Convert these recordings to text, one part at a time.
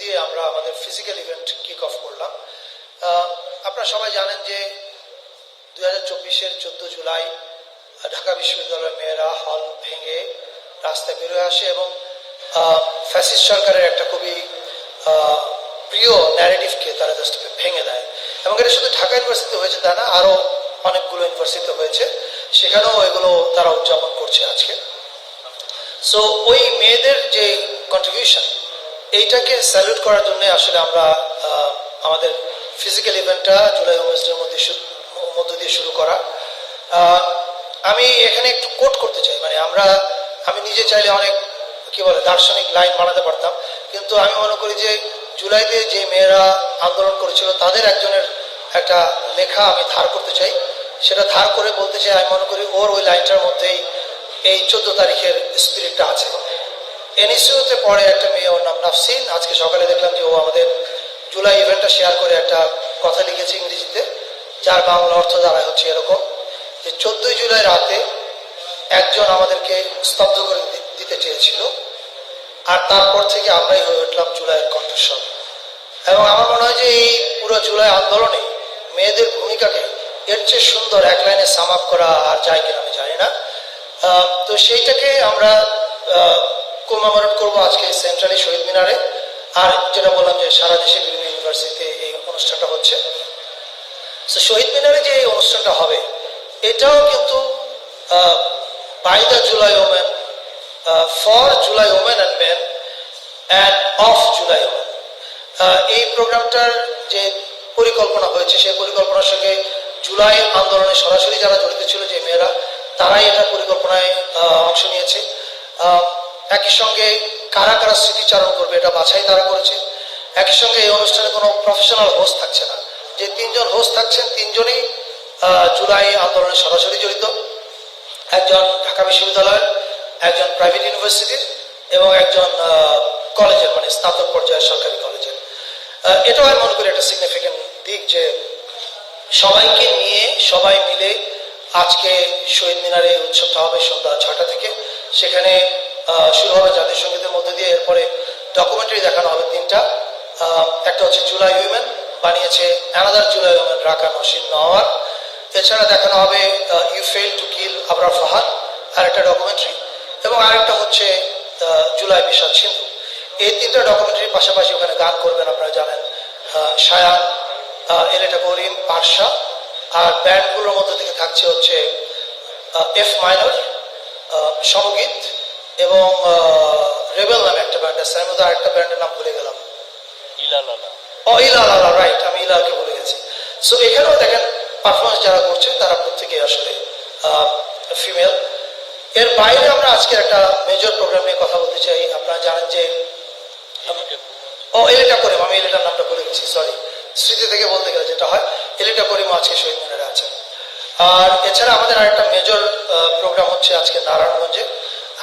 দিয়ে আমরা আমাদের ফিজিক্যাল ইভেন্ট কিক অফ করলাম আপনারা সবাই জানেন যে দুই হাজার চব্বিশের চোদ্দ জুলাই ঢাকা বিশ্ববিদ্যালয়ের মেয়েরা হল ভেঙে রাস্তায় বেরোয় আসে এবং ফ্যাসিস্ট সরকারের একটা খুবই প্রিয় ন্যারেটিভকে তারা জাস্ট ভেঙে দেয়। এবং এটা শুধু ঢাকা ইউনিভার্সিটিতে হয়েছে তা না আরও অনেকগুলো ইউনিভার্সিটিতে হয়েছে। সেখানেও এগুলো তারা উদযাপন করছে আজকে। সো ওই মেয়েদের যে কন্ট্রিবিউশন এইটাকে স্যালুট করার জন্য আসলে আমরা আমাদের ফিজিক্যাল ইভেন্টটা জুলাই অগস্টের মধ্যে মধ্য দিয়ে শুরু করা। আমি এখানে একটু কোট করতে চাই। মানে আমরা, আমি নিজে চাইলে অনেক, কি বলে, দার্শনিক লাইন বানাতে পারতাম। কিন্তু আমি মনে করি যে জুলাইতে যে মেয়েরা আন্দোলন করেছিল, তাদের একজনের একটা লেখা আমি ধার করতে চাই। সেটা ধার করে বলতে চাই, আমি মনে করি ওর ওই লাইনটার মধ্যেই এই চোদ্দ তারিখের স্পিরিটটা আছে। এনএসইউতে পড়ে একটা মেয়ে, ওর নাম নাফসিন। আজকে সকালে দেখলাম যে ও আমাদের জুলাই ইভেন্টটা শেয়ার করে একটা কথা লিখেছে ইংরেজিতে, যার বাংলা অর্থ দাঁড়ায় হচ্ছে এরকম যে, চোদ্দই জুলাই রাতে একজন আমাদেরকে স্তব্ধ করে দিতে চেয়েছিল। আর তারপর থেকে আমরাই হয়ে উঠলাম জুলাইয়ের কণ্ঠস্বর। এবং আমার মনে হয় যে এই পুরো জুলাই আন্দোলনে মেয়েদের ভূমিকাকে এর চেয়ে সুন্দর এক লাইনে সাম করা আর যায় কিনা আমি জানি না। তো সেইটাকে আমরা কোমামরেট করব আজকে সেন্ট্রালি শহীদ মিনারে। আর যেটা বললাম যে সারা দেশে বিভিন্ন ইউনিভার্সিটিতে এই অনুষ্ঠানটা হচ্ছে। তো শহীদ মিনারে যে এই অনুষ্ঠানটা হবে, এটাও কিন্তু by the July women for July women and men and of July women. এই প্রোগ্রামটার যে পরিকল্পনা হয়েছে, সেই পরিকল্পনার সঙ্গে জুলাই আন্দোলনে সরাসরি যারা জড়িত ছিল যে মেয়েরা, তারাই এটা পরিকল্পনায় অংশ নিয়েছে। একই সঙ্গে কারা কারা স্মৃতিচারণ করবে এটা বাছাই তারা করেছে। একই সঙ্গে এই অনুষ্ঠানে কোনো প্রফেশনাল হোস্ট থাকছে না। যে তিনজন হোস্ট থাকছেন, তিনজনই জুলাই আন্দোলনে সরাসরি জড়িত। একজন ঢাকা বিশ্ববিদ্যালয়ের, একজন প্রাইভেট ইউনিভার্সিটির এবং একজন কলেজের মানে স্নাতক পর্যায়ের সরকারি কলেজের এটাও আমি মনে করি একটা সিগনিফিকেন্ট দিক যে সবাইকে নিয়ে, সবাই মিলে আজকে শহীদ মিনারে উৎসবটা হবে সন্ধ্যা ছটা থেকে। সেখানে শুরু হবে জাতীয় সঙ্গীতের মধ্যে দিয়ে। এরপরে ডকুমেন্টারি দেখানো হবে তিনটা। একটা হচ্ছে জুলাই উইমেন, বানিয়েছে another July women Raka Nosin Nowar. এছাড়া দেখানো হবে you fail to kill Abrar Fahad আর একটা ডকুমেন্টারি এবং আরেকটা হচ্ছে জুলাই বিষাদ সিন্ধু। এই তিনটা ডকুমেন্টারির পাশাপাশি ওখানে গান করবেন আপনারা জানেন সায়ান এলেটা করিম, পারশা। আর ব্যান্ডগুলোর মধ্যে থেকে থাকছে হচ্ছে এফ মাইনর সমগীত। এবং রেবেল নামে একটা ব্যান্ড আছে আমি বোধহয় আরেকটা ব্যান্ডের নাম ভুলে গেলাম। ইলালালা। ও ইলা লালা রাইট আমি ইলাকে বলে গেছি। সো এখানেও দেখেন পারফরমেন্স যারা করছে তারা প্রত্যেকে আসলে ফিমেল এর বাইরে আমরা আজকে একটা মেজর প্রোগ্রাম নিয়ে কথা বলতে চাই। আপনারা জানেন যে ও এলিটা করিম আমি এলিটার নামটা বলে গেছি সরি স্মৃতি থেকে বলতে গেলে যেটা হয় এলিটা করিম আজকে শহীদ মিনারে আছেন আর এছাড়া আমাদের আরেকটা মেজর প্রোগ্রাম হচ্ছে আজকে নারায়ণগঞ্জে।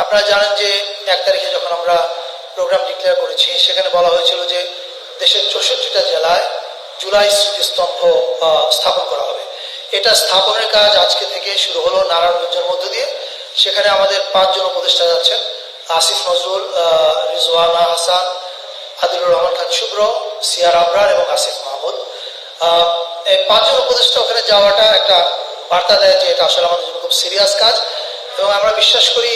আপনারা জানেন যে এক তারিখে যখন আমরা প্রোগ্রাম ডিক্লেয়ার করেছি, সেখানে বলা হয়েছিল যে দেশের চৌষট্টিটা জেলায় জুলাই স্মৃতিস্তম্ভ স্থাপন করা হবে। এটা স্থাপনের কাজ আজকে থেকে শুরু হলো নারায়ণগঞ্জের মধ্য দিয়ে। সেখানে আমাদের পাঁচজন উপদেষ্টা যাচ্ছেন আসিফ নজরুল রিজওয়ানা হাসান, আদিলুর রহমান খান শুভ্র, সিয়ার আবরার এবং আসিফ মাহমুদ। এই পাঁচজন উপদেষ্টা ওখানে যাওয়াটা একটা বার্তা দেয় যে এটা আসলে আমাদের জন্য খুব সিরিয়াস কাজ। এবং আমরা বিশ্বাস করি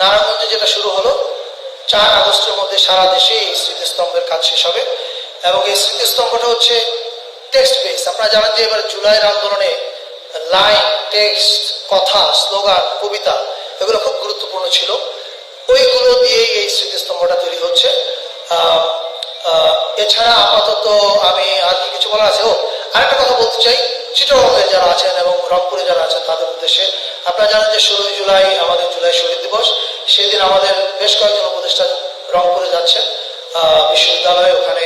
নারায়ণগঞ্জে যেটা শুরু হলো, চার আগস্টের মধ্যে সারা দেশে এই স্মৃতিস্তম্ভের কাজ শেষ হবে এবং এই স্মৃতিস্তম্ভটা হচ্ছে টেক্সট বেস আপনারা জানেন যে এবার জুলাইয়ের আন্দোলনে লাইন টেক্সট কথা স্লোগান কবিতা, এগুলো খুব গুরুত্বপূর্ণ ছিল। ওইগুলো দিয়েই এই স্মৃতিস্তম্ভটা তৈরি হচ্ছে। এছাড়া আপাতত আমি আর কি কিছু বলার আছে? ও আরেকটা কথা বলতে চাই চিটগঙ্গে যারা আছেন এবং রংপুরে যারা আছেন তাদের উদ্দেশ্যে আপনারা জানেন যে ষোলোই জুলাই আমাদের জুলাই শহীদ দিবস। সেদিন আমাদের বেশ কয়েকজন উপদেষ্টা রংপুরে যাচ্ছেন। বিশ্ববিদ্যালয়ে ওখানে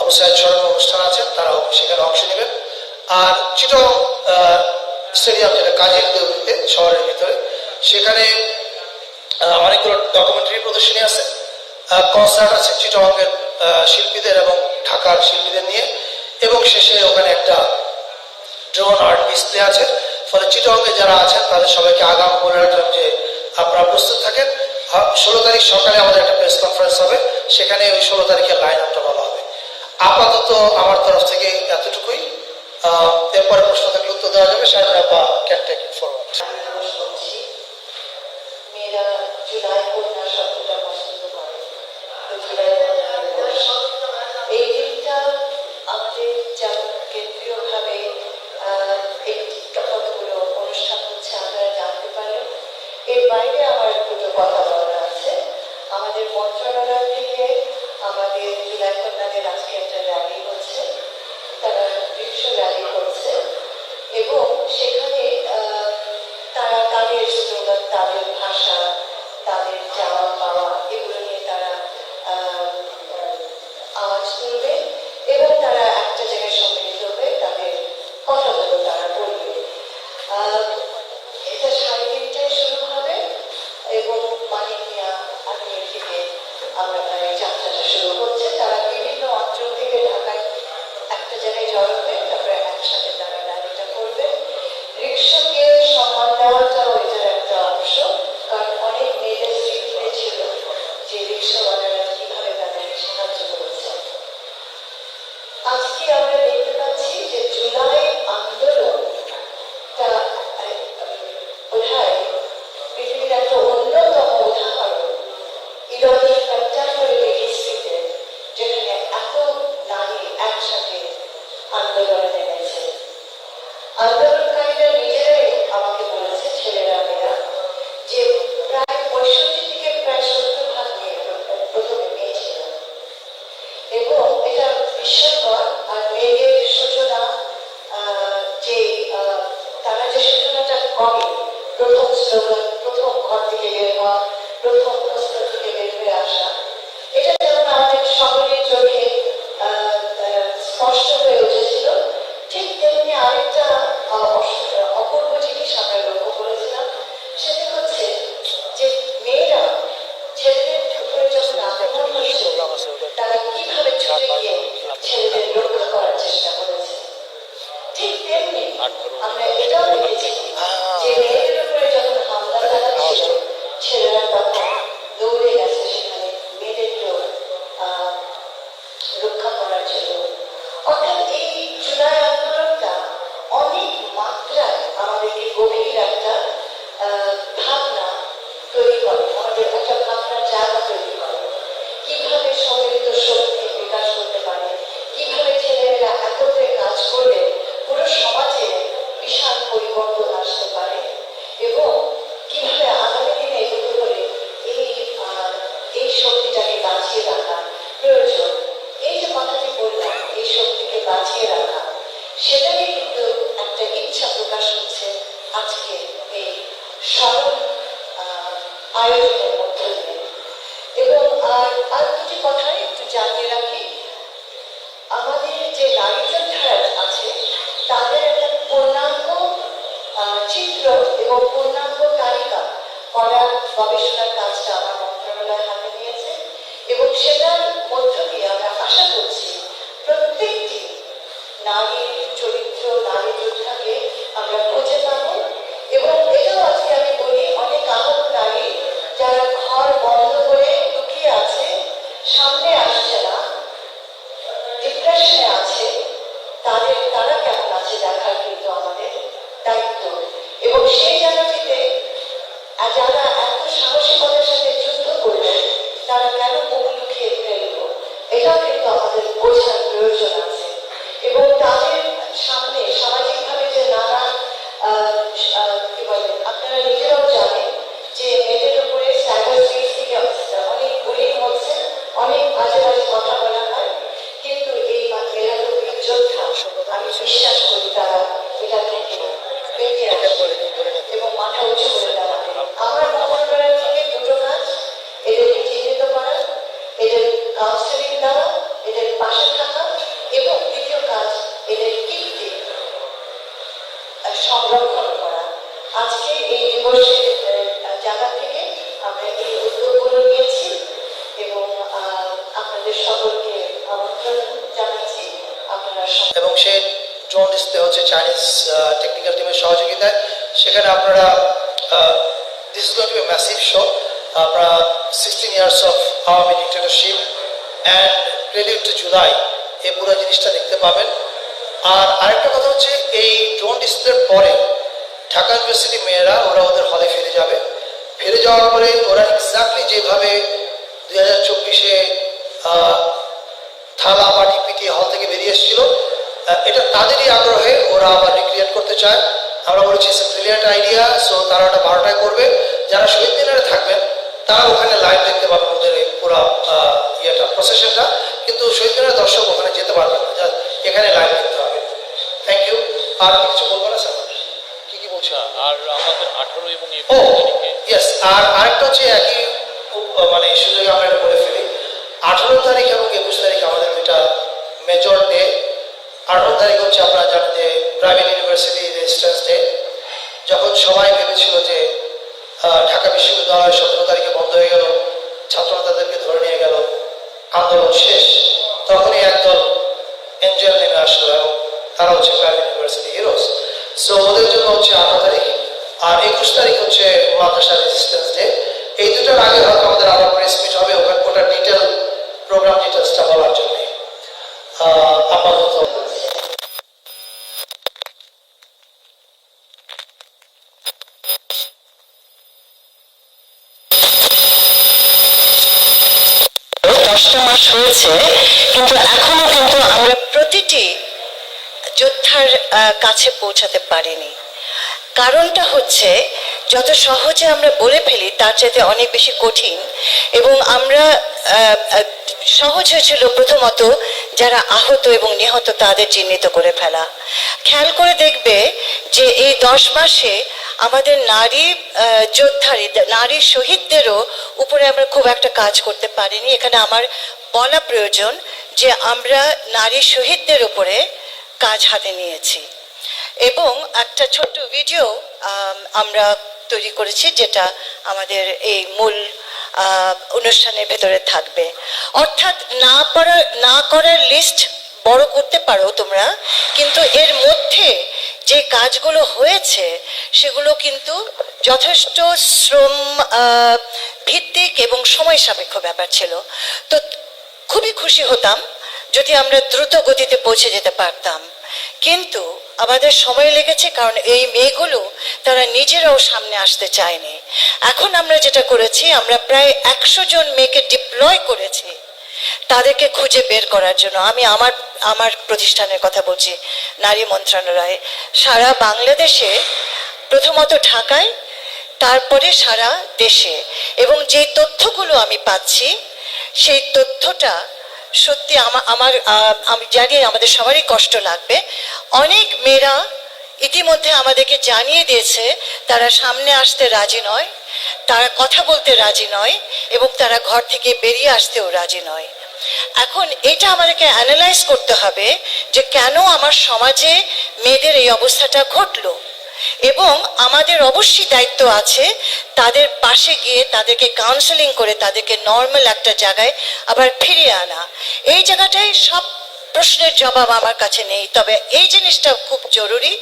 আবু সাহেব অনুষ্ঠান আছেন তারাও সেখানে অংশ নেবেন। আর আহ, স্টেডিয়াম যেটা কাজীর দেউলিতে শহরের ভিতরে সেখানে অনেকগুলো ডকুমেন্টারি প্রদর্শনী আছে। কনসার্ট আছে আহ, শিল্পীদের এবং ঢাকার শিল্পীদের নিয়ে। এবং শেষে ওখানে একটা ড্রোন আর্ট ডিসপ্লে আছে। ফলে চিটঙ্গে যারা আছেন, তাদের সবাইকে আগাম বলে রাখলাম যে আপনারা প্রস্তুত থাকেন। ষোলো তারিখ সকালে আমাদের একটা প্রেস কনফারেন্স হবে। সেখানে ওই ষোলো তারিখে লাইন আপটা বলা হবে। আপাতত আমার তরফ থেকে এতটুকুই। এরপরে প্রশ্ন থাকলে উত্তর দেওয়া যাবে। সাহেবরা বা ক্যান্টেক ফরওয়ার্ড মেয়েরা জুলাই তুলবে এবং তারা একটা জায়গায় সম্মিলিত হয়ে তাদের কথা কথাগুলো তারা নারীর চরিত্র নারী যোদ্ধাকে আমরা খুঁজে পাবো। এবং এটাও আজকে আমি বলি অনেক আমার deixa as. massive show. আমরা sixteen years of Awami dictatorship and prelude to July এই পুরো জিনিসটা দেখতে পাবেন। আর আরেকটা কথা হচ্ছে, এই ড্রোন ডিসপ্লের পরে ঢাকা ইউনিভার্সিটি মেয়েরা, ওরা ওদের হলে ফিরে যাবে। ফিরে যাওয়ার পরে ওরা এক্স্যাক্টলি যেভাবে দুই হাজার চব্বিশে থালা পাটি পিটিয়ে হল থেকে বেরিয়ে এসেছিল এটা তাদেরই আগ্রহে ওরা আবার রিক্রিয়েট করতে চায়। আমরা বলেছি ইটস ব্রিলিয়ান্ট আইডিয়া সো তারা ওটা বারোটায় করবে। যারা শহীদ মিনারে থাকবেন তারা ওখানে লাইভ দেখতে পাবেন ওদের এই পুরো ইয়েটা প্রসেশনটা কিন্তু শহীদ মিনারের দর্শক ওখানে যেতে পারবেন না এখানে লাইভ দেখতে হবে। থ্যাংক ইউ আর কিছু বলব না স্যার? কি কি আচ্ছা আর আমাদের আঠারো এবং ও ইয়েস আর আরেকটা হচ্ছে একই মানে সুযোগে আমরা এটা বলে ফেলি। আঠারো তারিখ এবং একুশ তারিখ আমাদের দুইটা মেজর ডে আঠারো তারিখ হচ্ছে আপনারা জানেন যে প্রাইভেট ইউনিভার্সিটি রেজিস্ট্যান্স ডে যখন সবাই ভেবেছিল যে ঢাকা বিশ্ববিদ্যালয় সতেরো তারিখে বন্ধ হয়ে গেল। ছাত্ররা তাদেরকে ধরে নিয়ে গেল। আন্দোলন শেষ। তখনই একদল এঞ্জেল নেমে আসলো এবং তারা হচ্ছে প্রাইভেট ইউনিভার্সিটি হিরোজ। সো ওদের জন্য হচ্ছে আঠারো তারিখ। আর একুশ তারিখ হচ্ছে মাদ্রাসা রেজিস্ট্যান্স ডে এই দুটোর আগে হয়তো আমাদের আবার প্রেস মিট হবে। ওখানে ওটা ডিটেল প্রোগ্রাম ডিটেলসটা বলার জন্য আপাতত মাস হয়েছে, কিন্তু এখনও কিন্তু আমরা প্রতিটি যোদ্ধার কাছে পৌঁছাতে পারিনি। কারণটা হচ্ছে, যত সহজে আমরা বলে ফেলি, তার চাইতে অনেক বেশি কঠিন। এবং আমরা সহজ হয়েছিল প্রথমত যারা আহত এবং নিহত তাদের চিহ্নিত করে ফেলা। খেয়াল করে দেখবে যে এই দশ মাসে আমাদের নারী যোদ্ধারী নারী শহীদদেরও উপরে আমরা খুব একটা কাজ করতে পারিনি। এখানে আমার বলা প্রয়োজন যে আমরা নারী শহীদদের উপরে কাজ হাতে নিয়েছি। এবং একটা ছোট্ট ভিডিও আমরা তৈরি করেছি যেটা আমাদের এই মূল অনুষ্ঠানের ভেতরে থাকবে। অর্থাৎ না পারার না করার লিস্ট বড় করতে পারো তোমরা, কিন্তু এর মধ্যে যে কাজগুলো হয়েছে, সেগুলো কিন্তু যথেষ্ট শ্রম ভিত্তিক এবং সময় সাপেক্ষ ব্যাপার ছিল। তো খুবই খুশি হতাম যদি আমরা দ্রুত গতিতে পৌঁছে যেতে পারতাম। কিন্তু আমাদের সময় লেগেছে কারণ এই মেয়েগুলো তারা নিজেরাও সামনে আসতে চায়নি। এখন আমরা যেটা করেছি, আমরা প্রায় একশো জন মেয়েকে ডিপ্লয় করেছি। তাদেরকে খুঁজে বের করার জন্য আমি আমার আমার প্রতিষ্ঠানের কথা বলছি, নারী মন্ত্রণালয়ে। সারা বাংলাদেশে, প্রথমত ঢাকায়, তারপরে সারা দেশে। এবং যে তথ্যগুলো আমি পাচ্ছি, সেই তথ্যটা সত্যি আমার আমার আমি জানি আমাদের সবারই কষ্ট লাগবে। অনেক মেয়েরা ইতিমধ্যে আমাদেরকে জানিয়ে দিয়েছে, তারা সামনে আসতে রাজি নয়, তারা কথা বলতে রাজি নয়, এবং তারা ঘর থেকে বেরিয়ে আসতেও রাজি নয়। এখন এটা আমাদেরকে অ্যানালাইজ করতে হবে যে কেন আমার সমাজে মেয়েদের এই অবস্থাটা ঘটলো। এবং আমাদের অবশ্যই দায়িত্ব আছে তাদের পাশে গিয়ে তাদেরকে কাউন্সেলিং করে তাদেরকে নর্মাল একটা জায়গায় আবার ফিরিয়ে আনা। এই জায়গাটায় সব প্রশ্নের জবাব আমার কাছে নেই। তবে এই জিনিসটা খুব জরুরি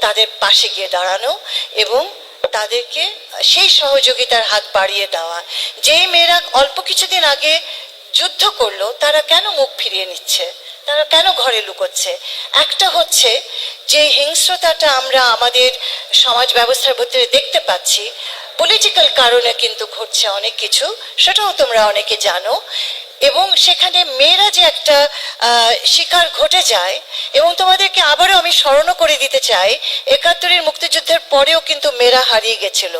তাদের পাশে গিয়ে দাঁড়ানো এবং তাদেরকে সেই সহযোগিতার হাত বাড়িয়ে দেওয়া। যেই মেয়েরা অল্প কিছুদিন আগে যুদ্ধ করল, তারা কেন মুখ ফিরিয়ে নিচ্ছে? তারা কেন ঘরে লুকোচ্ছে? একটা হচ্ছে যে হিংস্রতাটা আমরা আমাদের সমাজ ব্যবস্থার ভিতরে দেখতে পাচ্ছি। পলিটিক্যাল কারণে কিন্তু ঘটছে অনেক কিছু, সেটাও তোমরা অনেকে জানো। এবং সেখানে মেয়েরা যে একটা শিকার ঘটে যায়, এবং তোমাদেরকে আবারও আমি স্মরণও করে দিতে চাই, একাত্তরের মুক্তিযুদ্ধের পরেও কিন্তু মেয়েরা হারিয়ে গেছিল।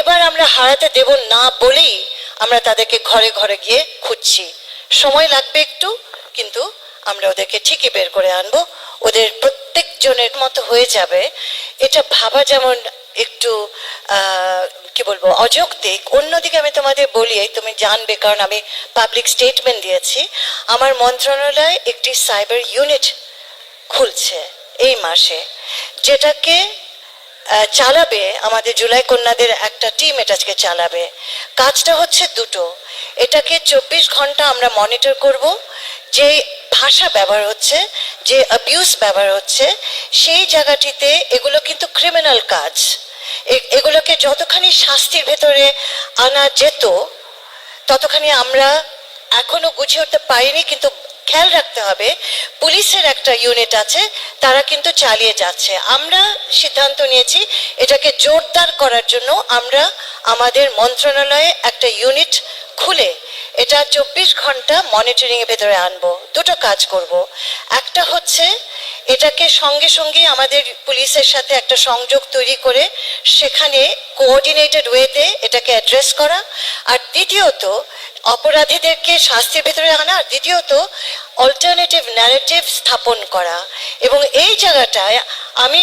এবার আমরা হারাতে দেব না বলেই আমরা তাদেরকে ঘরে ঘরে গিয়ে খুঁজছি। সময় লাগবে একটু, কিন্তু আমরা ওদেরকে ঠিকই বের করে আনব। ওদের প্রত্যেকজনের মতো হয়ে যাবে। এটা ভাবা যেমন একটু কি বলব, অযৌক্তিক। অন্যদিকে আমি তোমাদের বলি তুমি জানবে, কারণ আমি পাবলিক স্টেটমেন্ট দিয়েছি, আমার মন্ত্রণালয় একটি সাইবার ইউনিট খুলছে এই মাসে, যেটাকে চালাবে আমাদের জুলাই কন্যাদের একটা টিম এটাকে চালাবে। কাজটা হচ্ছে দুটো। এটাকে চব্বিশ ঘণ্টা আমরা মনিটর করব যে ভাষা ব্যবহার হচ্ছে, যে অ্যাবিউজ ব্যবহার হচ্ছে, সেই জায়গাটিতে এগুলো কিন্তু ক্রিমিনাল কাজ। এগুলোকে যতখানি শাস্তির ভেতরে আনা যেত, ততখানি আমরা এখনও গুছিয়ে উঠতে পারিনি, কিন্তু খেয়াল রাখতে হবে, পুলিশের একটা ইউনিট আছে, তারা কিন্তু চালিয়ে যাচ্ছে। আমরা সিদ্ধান্ত নিয়েছি, এটাকে জোরদার করার জন্য আমরা আমাদের মন্ত্রণালয়ে একটা ইউনিট খুলে এটা চব্বিশ ঘণ্টা মনিটরিং এর ভেতরে আনব, দুটো কাজ করব। একটা হচ্ছে, এটাকে সঙ্গে সঙ্গে আমাদের পুলিশের সাথে একটা সংযোগ তৈরি করে সেখানে কোঅর্ডিনেটেড ওয়েতে এটাকে অ্যাড্রেস করা। আর দ্বিতীয়ত, অপরাধীদেরকে শাস্তির ভেতরে আনা। আর দ্বিতীয়ত অল্টারনেটিভ ন্যারেটিভ স্থাপন করা। এবং এই জায়গাটায় আমি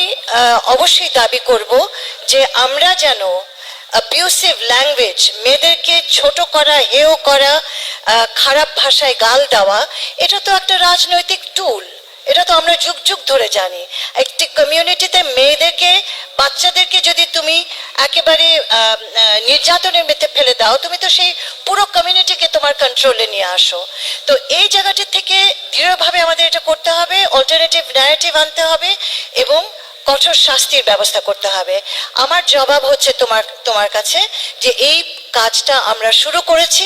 অবশ্যই দাবি করব যে আমরা যেন অ্যাবিউসিভ ল্যাঙ্গুয়েজ মেয়েদেরকে ছোট করা হেয় করা খারাপ ভাষায় গাল দেওয়া, এটা তো একটা রাজনৈতিক টুল এটা তো আমরা যুগ যুগ ধরে জানি। একটি কমিউনিটিতে মেয়েদেরকে, বাচ্চাদেরকে যদি তুমি একেবারে নির্যাতনের মেতে ফেলে দাও, তুমি তো সেই পুরো কমিউনিটিকে তোমার কন্ট্রোলে নিয়ে আসো। তো এই জায়গাটি থেকে দৃঢ়ভাবে আমাদের এটা করতে হবে অল্টারনেটিভ ন্যারেটিভ আনতে হবে এবং কঠোর শাস্তির ব্যবস্থা করতে হবে। আমার জবাব হচ্ছে তোমার তোমার কাছে যে এই কাজটা আমরা শুরু করেছি।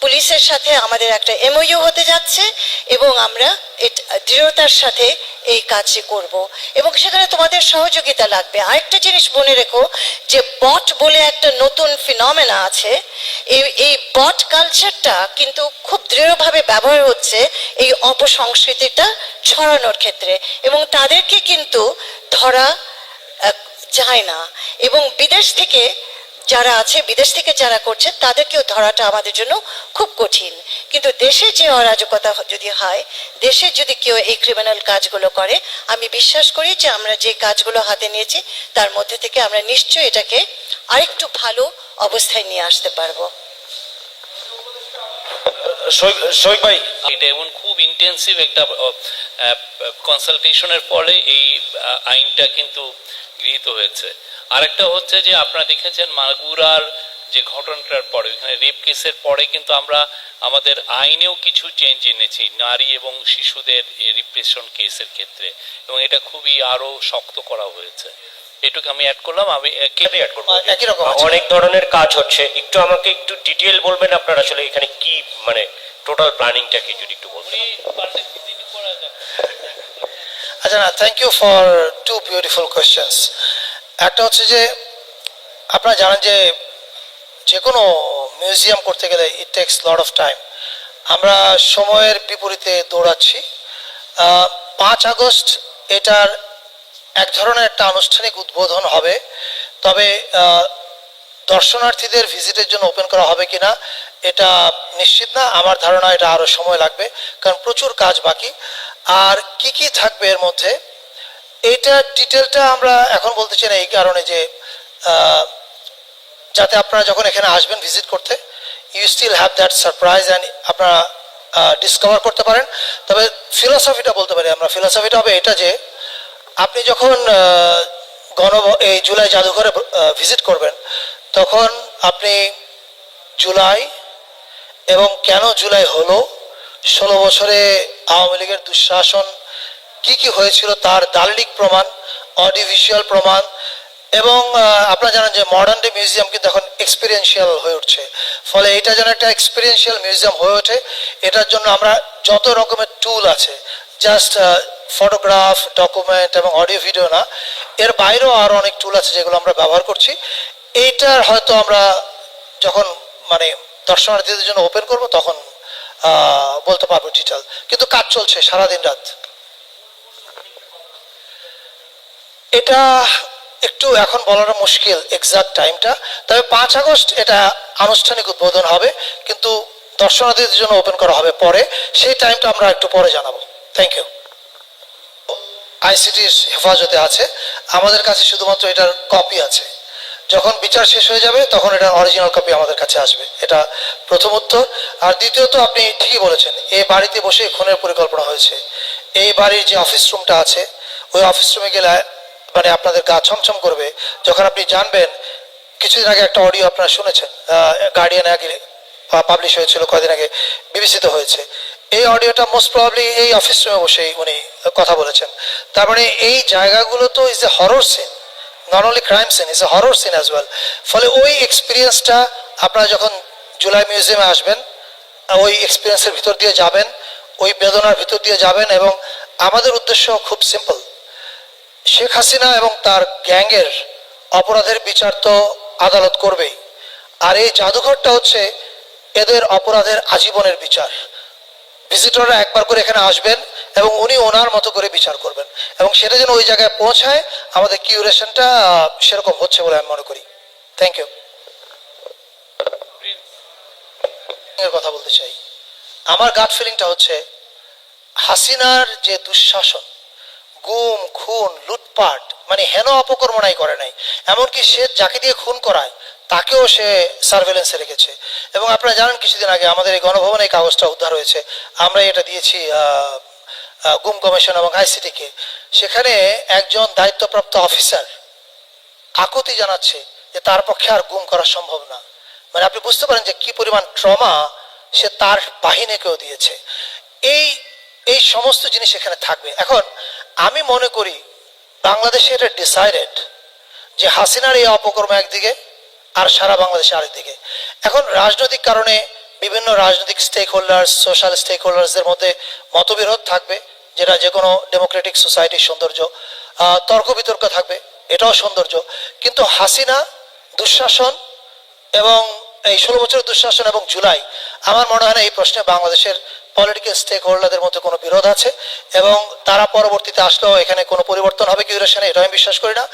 পুলিশের সাথে আমাদের একটা এমওইউ হতে যাচ্ছে এবং আমরা দৃঢ়তার সাথে এই কাজটি করব। এবং সেখানে তোমাদের সহযোগিতা লাগবে। আরেকটা জিনিস মনে রেখো যে বট বলে একটা নতুন ফিনমেনা আছে। এই এই বট কালচারটা কিন্তু খুব দৃঢ়ভাবে ব্যবহার হচ্ছে এই অপসংস্কৃতিটা ছড়ানোর ক্ষেত্রে। এবং তাদেরকে কিন্তু ধরা যায় না। এবং বিদেশ থেকে যারা আছে, বিদেশ থেকে যারা করছে, তাদেরকেও ধরাটা আমাদের জন্য খুব কঠিন। কিন্তু দেশে যে অরাজকতা যদি হয়, দেশে যদি কেউ এই ক্রিমিনাল কাজগুলো করে, আমি বিশ্বাস করি যে আমরা যে কাজগুলো হাতে নিয়েছি, তার মধ্যে থেকে আমরা নিশ্চয়ই এটাকে আরেকটু ভালো অবস্থায় নিয়ে আসতে পারব। শৈক ভাই, এটা এমন খুব ইন্টেন্সিভ একটা কনসালটেশনের এই আইনটা কিন্তু গৃহীত হয়েছে। আরেকটা হচ্ছে যে আপনারা দেখেছেন মাগুরার যে ঘটনাটার পরে রেপ কেসের পরে কিন্তু আমরা আমাদের আইনেও কিছু চেঞ্জ এনেছি, নারী এবং শিশুদের রিপ্রেশন কেসের ক্ষেত্রে। এবং এটা খুবই আরও শক্ত করা হয়েছে। এটুকু আমি অ্যাড করলাম আমি অ্যাড করব। একই রকম অনেক ধরনের কাজ হচ্ছে। একটু আমাকে একটু ডিটেল বলবেন আপনারা আসলে এখানে কি মানে টোটাল প্ল্যানিংটা কি যদি একটু বলবেন। আচ্ছা না thank you for two beautiful questions একটা হচ্ছে যে আপনারা জানেন যে যে কোনো মিউজিয়াম করতে গেলে it takes lot of time আমরা সময়ের বিপরীতে দৌড়াচ্ছি। আহ, পাঁচ আগস্ট এটার এক ধরনের একটা আনুষ্ঠানিক উদ্বোধন হবে। তবে দর্শনার্থীদের ভিজিটের জন্য ওপেন করা হবে কিনা, এটা নিশ্চিত না। আমার ধারণা এটা আরও সময় লাগবে, কারণ প্রচুর কাজ বাকি। আর কি কি থাকবে এর মধ্যে এটা ডিটেলটা আমরা এখন বলতে চাই না এই কারণে যে যাতে আপনারা যখন এখানে আসবেন ভিজিট করতে you still have that surprise and আপনারা ডিসকভার করতে পারেন। তবে ফিলোসফিটা বলতে পারি আমরা। ফিলোসফিটা হবে এটা যে আপনি যখন গণ, এই জুলাই জাদুঘরে ভিজিট করবেন, তখন আপনি জুলাই এবং কেন জুলাই হলো, ষোলো বছরে আওয়ামী লীগের দুঃশাসন কি কি হয়েছিল তার দালিলিক প্রমাণ অডিও ভিজুয়াল প্রমাণ এবং আপনারা জানেন যে মডার্ন ডে মিউজিয়াম কিন্তু এখন এক্সপিরিয়েন্সিয়াল হয়ে উঠছে। ফলে এটা যেন একটা এক্সপিরিয়েন্সিয়াল মিউজিয়াম হয়ে ওঠে, এটার জন্য আমরা যত রকমের টুল আছে জাস্ট ফটোগ্রাফ ডকুমেন্ট এবং অডিও ভিডিও না, এর বাইরেও আরও অনেক টুল আছে যেগুলো আমরা ব্যবহার করছি। এইটার হয়তো আমরা যখন মানে দর্শনার্থীদের জন্য ওপেন করব তখন বলতে পারব ডিটেল কিন্তু কাজ চলছে সারাদিন রাত। এটা একটু এখন বলাটা মুশকিল এক্সাক্ট টাইমটা তবে পাঁচ আগস্ট এটা আনুষ্ঠানিক উদ্বোধন হবে, কিন্তু দর্শনার্থীদের জন্য ওপেন করা হবে পরে। সেই টাইমটা আমরা একটু পরে জানাব। থ্যাংক ইউ আইসিটির হেফাজতে আছে। আমাদের কাছে শুধুমাত্র এটার কপি আছে। যখন বিচার শেষ হয়ে যাবে, তখন এটা অরিজিনাল কপি আমাদের কাছে আসবে। এটা প্রথম উত্তর। আর দ্বিতীয়ত, আপনি ঠিকই বলেছেন, এই বাড়িতে বসে খুনের পরিকল্পনা হয়েছে। এই বাড়ির যে অফিস রুমটা আছে, ওই অফিস রুমে গেলে মানে আপনাদের গা ছমছম করবে। যখন আপনি জানবেন, কিছুদিন আগে একটা অডিও আপনারা শুনেছেন গার্ডিয়ান আগে পাবলিশ হয়েছিল কয়দিন আগে, বিবেচিত হয়েছে। এই অডিওটা মোস্ট প্রবাবলি এই অফিস রুমে বসেই উনি কথা বলেছেন। তার মানে এই জায়গাগুলো তো is a horror scene not only crime scene is a horror scene as well ফলে ওই এক্সপিরিয়েন্সটা আপনারা যখন জুলাই মিউজিয়ামে আসবেন, ওই এক্সপিরিয়েন্সের ভিতর দিয়ে যাবেন, ওই বেদনার ভিতর দিয়ে যাবেন এবং আমাদের উদ্দেশ্য খুব সিম্পল শেখ হাসিনা এবং তার গ্যাংয়ের অপরাধের বিচার তো আদালত করবেই। আর এই জাদুঘরটা হচ্ছে এদের অপরাধের আজীবনের বিচার। ভিজিটররা একবার করে এখানে আসবেন এবং উনি ওনার মতো করে বিচার করবেন। এবং সেটা যেন ওই জায়গায় পৌঁছায়, আমাদের কিউরেশনটা সেরকম হচ্ছে বলে আমি মনে করি। থ্যাংক ইউ এর কথা বলতে চাই। আমার গাট ফিলিংটা হচ্ছে, হাসিনার যে দুঃশাসন, গুম, খুন, লুটপাট মানে হেন অপকর্ম নাই করে নাই, এমনকি সে যাকে দিয়ে খুন করায় তাকেও সে সার্ভেলেন্সে রেখেছে। এবং আপনারা জানেন কিছুদিন আগে আমাদের এই গণভবনে এই কাগজটা উদ্ধার হয়েছে। আমরা এটা দিয়েছি গুম কমিশন এবং আইসিটিকে সেখানে একজন দায়িত্বপ্রাপ্ত অফিসার আকুতি জানাচ্ছে যে তার পক্ষে আর গুম করা সম্ভব না। মানে আপনি বুঝতে পারেন যে কি পরিমাণ ট্রমা সে তার বাহিনীকেও দিয়েছে। এই এই সমস্ত জিনিস এখানে থাকবে। এখন আমি মনে করি বাংলাদেশে এটা ডিসাইডেড যে হাসিনার এই অপকর্ম একদিকে আর সারা বাংলাদেশে আরেকদিকে। এখন রাজনৈতিক কারণে বিভিন্ন রাজনৈতিক স্টেক হোল্ডার্স সোশ্যাল স্টেক হোল্ডার্সদের মধ্যে মতবিরোধ থাকবে, যেটা যে কোনো ডেমোক্রেটিক সোসাইটির সৌন্দর্য তর্ক বিতর্ক থাকবে, এটাও সৌন্দর্য। কিন্তু হাসিনা দুঃশাসন এবং এই ষোলো বছরের দুঃশাসন এবং জুলাই, আমার মনে হয় না এই প্রশ্নে বাংলাদেশের পলিটিক্যাল স্টেক হোল্ডারদের মধ্যে কোনো বিরোধ আছে এবং তারা পরবর্তীতে আসলেও এখানে কোনো পরিবর্তন হবে কিউরেশনে এটা আমি বিশ্বাস করি না।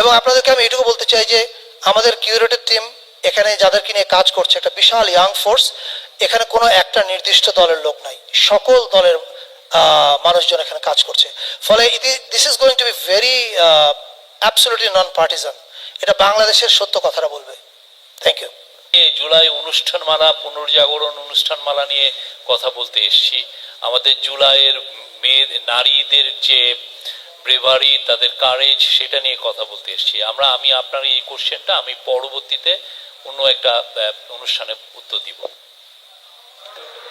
এবং আপনাদেরকে আমি এটুকু বলতে চাই যে আমাদের কিউরেটেড টিম এখানে যাদেরকে নিয়ে কাজ করছে, একটা বিশাল ইয়াং ফোর্স এখানে কোনো একটা নির্দিষ্ট দলের লোক নাই। সকল দলের মানুষজন এখানে কাজ করছে। ফলে this is going to be very absolutely non partisan এটা বাংলাদেশের সত্য কথাটা বলবে। থ্যাংক ইউ জুলাই অনুষ্ঠানমালা, পুনর্জাগরণ অনুষ্ঠানমালা নিয়ে কথা বলতে এসেছি। আমাদের জুলাইয়ের মেয়ে নারীদের যে ব্রেভারি তাদের কারেজ সেটা নিয়ে কথা বলতে এসেছি। আমরা আমি আপনার এই কোশ্চেনটা আমি পরবর্তীতে অন্য একটা অনুষ্ঠানে উত্তর দিব।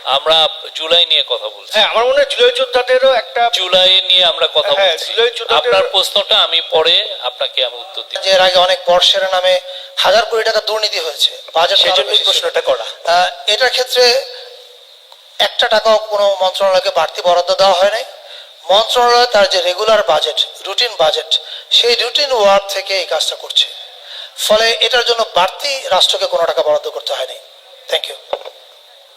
আমরা জুলাই নিয়ে কথা বলছি। হ্যাঁ আমার মনে হয় জুলাই যোদ্ধাদেরও একটা জুলাই নিয়ে আমরা কথা হ্যাঁ, বলছি। জুলাই আপনার প্রশ্নটা আমি পরে আপনাকে আমি উত্তর দিব। যে এর আগে অনেক বর্ষের নামে হাজার কোটি টাকা দুর্নীতি হয়েছে। বাজেট আরও সেজন্যই প্রশ্নটা করা। এটার ক্ষেত্রে একটা টাকাও কোনো মন্ত্রণালয়কে বাড়তি বরাদ্দ দেওয়া হয় নাই। মন্ত্রণালয় তার যে রেগুলার বাজেট রুটিন বাজেট সেই রুটিন ওয়ার্ক থেকে এই কাজটা করছে। ফলে এটার জন্য বাড়তি রাষ্ট্রকে কোনো টাকা বরাদ্দ করতে হয়নি। Thank you